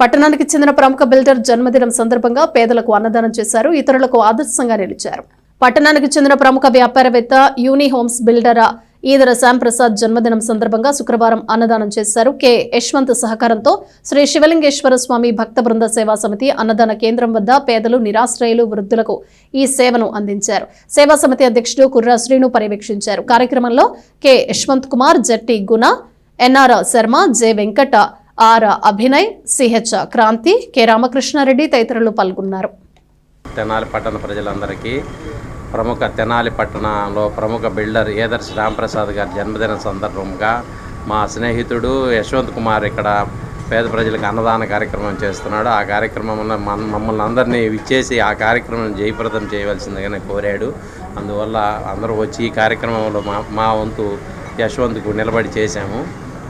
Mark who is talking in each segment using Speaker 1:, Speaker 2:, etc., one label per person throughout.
Speaker 1: పట్టణానికి చెందిన ప్రముఖ బిల్డర్ జన్మదినం సందర్భంగా పేదలకు అన్నదానం చేశారు. ఇతరులకు ఆదర్శంగా నిలిచారు. పట్టణానికి చెందిన ప్రముఖ వ్యాపారవేత్త Uni Homes builder Edara Shyamprasad జన్మదినం సందర్భంగా శుక్రవారం అన్నదానం చేశారు. కె. యశ్వంత్ సహకారంతో శ్రీ శివలింగేశ్వర స్వామి భక్త బృంద సేవా సమితి అన్నదాన కేంద్రం వద్ద పేదలు నిరాశ్రయులు వృద్ధులకు ఈ సేవను అందించారు. సేవా సమితి అధ్యక్షుడు కుర్రా శ్రీను పర్యవేక్షించారు. కార్యక్రమంలో K. Yashwant Kumar Jatti Guna NR Sharma J. Venkata R Abhinay CH Kranti K Ramakrishna Reddy తదితరులు పాల్గొన్నారు.
Speaker 2: తెనాలి పట్టణ ప్రజలందరికీ ప్రముఖ తెనాలి పట్టణంలో ప్రముఖ బిల్డర్ ఏదర్శి రాంప్రసాద్ గారి జన్మదిన సందర్భంగా మా స్నేహితుడు యశ్వంత్ కుమార్ ఇక్కడ పేద ప్రజలకు అన్నదాన కార్యక్రమం చేస్తున్నాడు. ఆ కార్యక్రమంలో మన మమ్మల్ని అందరినీ విచ్చేసి ఆ కార్యక్రమం జయప్రదం చేయవలసిందిగానే కోరాడు. అందువల్ల అందరూ వచ్చి ఈ కార్యక్రమంలో మా మా వంతు యశ్వంత్కు నిలబడి చేశాము.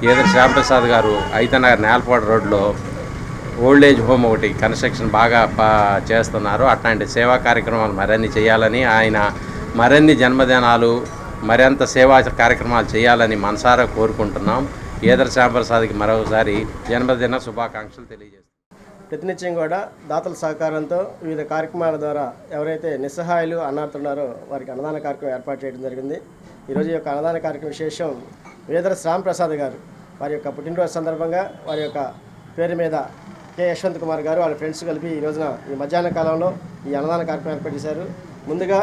Speaker 2: ఏదో శ్యాంప్రసాద్ గారు అయితనగర్ నేలపాడు రోడ్లో ఓల్డ్ ఏజ్ హోమ్ ఒకటి కన్స్ట్రక్షన్ బాగా చేస్తున్నారు. అట్లాంటి సేవా కార్యక్రమాలు మరిన్ని చేయాలని ఆయన మరిన్ని జన్మదినాలు మరింత సేవా కార్యక్రమాలు చేయాలని మనసారా కోరుకుంటున్నాం. ఏదర్ శ్యాంప్రసాద్కి మరోసారి జన్మదిన శుభాకాంక్షలు తెలియజేస్తున్నాం.
Speaker 3: ప్రతినిత్యం కూడా దాతల సహకారంతో వివిధ కార్యక్రమాల ద్వారా ఎవరైతే నిస్సహాయాలు అన్నారుతున్నారో వారికి అన్నదాన కార్యక్రమం ఏర్పాటు చేయడం జరిగింది. ఈరోజు యొక్క అన్నదాన కార్యక్రమం విశేషం వేదర శ్రామ్ ప్రసాద్ గారు వారి యొక్క పుట్టినరోజు సందర్భంగా వారి యొక్క పేరు మీద కె యశ్వంత్ కుమార్ గారు వాళ్ళ ఫ్రెండ్స్ కలిపి ఈ రోజున ఈ మధ్యాహ్న కాలంలో ఈ అన్నదాన కార్యక్రమం ఏర్పాటు చేశారు. ముందుగా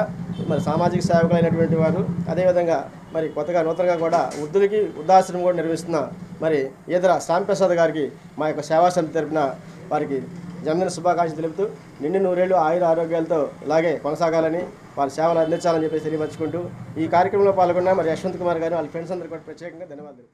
Speaker 3: మరి సామాజిక సేవకులైనటువంటి వారు అదేవిధంగా మరి కొత్తగా నూతనంగా కూడా వృద్ధులకి వృద్ధాశ్రమం కూడా నిర్వహిస్తున్న మరి ఈదర శ్యాంప్రసాద్ గారికి మా యొక్క సేవా సమితి తరపున వారికి జన్మదిన శుభాకాంక్షలు తెలుపుతూ నిండు నూరేళ్ళు ఆయుర ఆరోగ్యాలతో ఇలాగే కొనసాగాలని వాళ్ళ సేవలు అందించాలని చెప్పేసి తెలియపరచుకుంటూ ఈ కార్యక్రమంలో పాల్గొన్న మరి యశ్వంత్ కుమార్ గారు వాళ్ళ ఫ్రెండ్స్ అందరికీ కూడా ప్రత్యేకంగా ధన్యవాదాలు